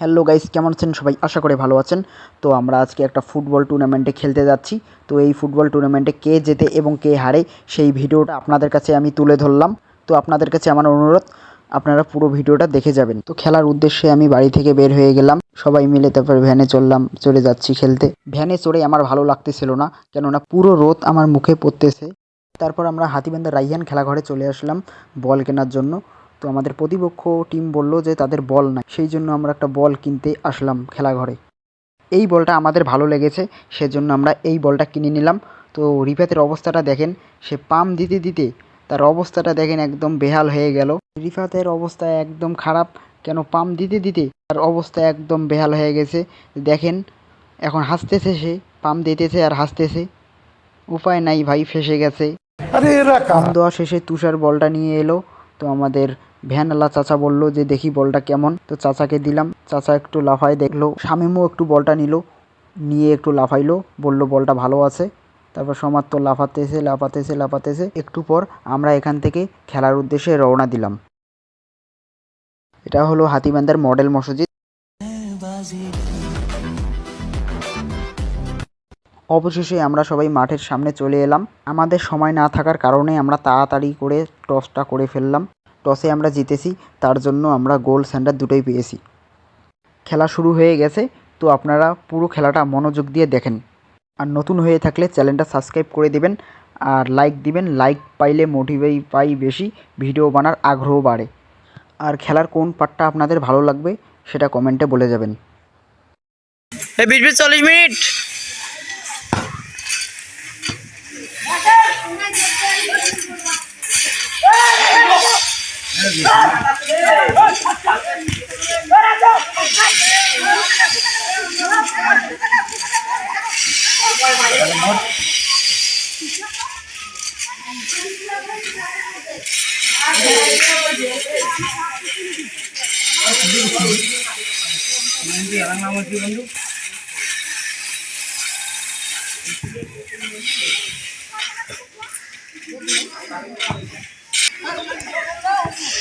Hello guys, কেমন আছেন সবাই? আশা করে ভালো আছেন। তো আমরা আজকে একটা ফুটবল টুর্নামেন্টে খেলতে যাচ্ছি। তো এই ফুটবল টুর্নামেন্টে কে জেতে এবং কে হারে সেই ভিডিওটা আপনাদের কাছে আমি তুলে ধরলাম। তো আপনাদের কাছে আমার অনুরোধ, আপনারা পুরো ভিডিওটা দেখে যাবেন। তো খেলার উদ্দেশ্যে আমি বাড়ি থেকে বের হয়ে গেলাম। সবাই মিলে তারপর ভ্যানে চললাম চলে যাচ্ছি খেলতে। ভ্যানে চড়ে আমার ভালো লাগতেছিল না, কেননা পুরো রোদ আমার মুখে পড়তেছে। তারপর আমরা হাতিবান্ধা রাইহান খেলাঘরে চলে আসলাম, বল কেনার জন্য। তো আমাদের প্রতিপক্ষ টিম বলল যে তাদের বল নাই। সেই জন্য আমরা একটা বল কিনতে আসলাম খেলাঘরে। এই বলটা আমাদের ভালো লেগেছে সেজন্য আমরা এই বলটা কিনে নিলাম। তো রিফাতের অবস্থাটা দেখেন সে পাম দিতে দিতে তার অবস্থাটা দেখেন একদম বেহাল হয়ে গেল। রিফাতের অবস্থা একদম খারাপ কেন পাম দিতে দিতে তার অবস্থা একদম বেহাল হয়ে গেছে। দেখেন এখন হাসতেছে সে পাম দিতেছে আর হাসতেছে। উপায় নাই ভাই ফেসে গেছে। আরে দেওয়া শেষে তুষার বলটা নিয়ে এলো। তো আমাদের ভ্যানওয়ালা চাচা বলল যে, দেখি বলটা কেমন? তো চাচাকে দিলাম। চাচা একটু লাফায় দেখল। শামিমও একটু বলটা নিল, নিয়ে একটু লাফাইলো। বলল, বলটা ভালো আছে। তারপর সমাজ তো লাফাতেছে লাফাতেছে লাফাতেছে। একটু পর আমরা এখান থেকে খেলার উদ্দেশ্যে রওনা দিলাম। এটা হলো হাতিবান্ধার মডেল মসজিদ। অবশেষে আমরা সবাই মাঠের সামনে চলে এলাম। আমাদের সময় না থাকার কারণে আমরা তাড়াতাড়ি করে টসটা করে ফেললাম। টসে আমরা জিতেছি তার জন্য আমরা গোল সেন্টার দুটোই পেয়েছি। খেলা শুরু হয়ে গেছে তো আপনারা পুরো খেলাটা মনোযোগ দিয়ে দেখেন। আর নতুন হয়ে থাকলে চ্যানেলটা সাবস্ক্রাইব করে দিবেন আর লাইক দিবেন লাইক পাইলে মোটিভেই পাই বেশি ভিডিও বানার আগ্রহ বাড়ে। আর খেলার কোন পার্টটা আপনাদের ভালো লাগবে সেটা কমেন্টে বলে যাবেন। এই বিশ বিশ চল্লিশ minute. nanti orang lama sih bantu Thank you.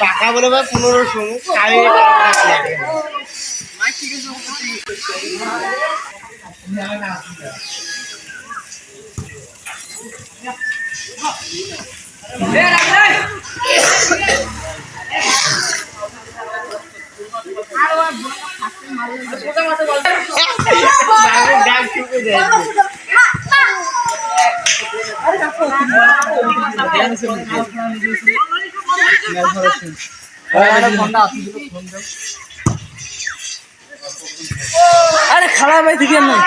টাকা বলে ভাই পনেরোশো দেয় আরে খারাপ হয়েছে কেন না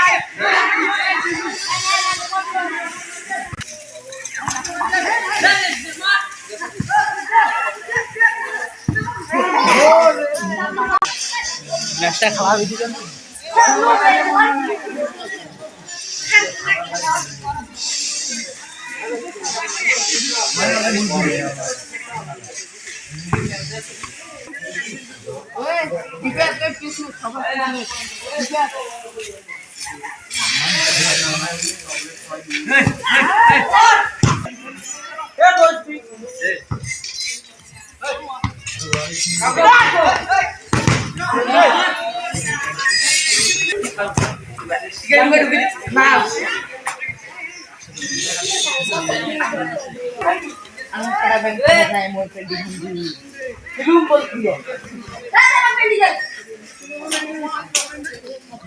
ম্যাচটা খারাপ দিকে Ang karabang ko na mo sa dihindi. Lumpol ko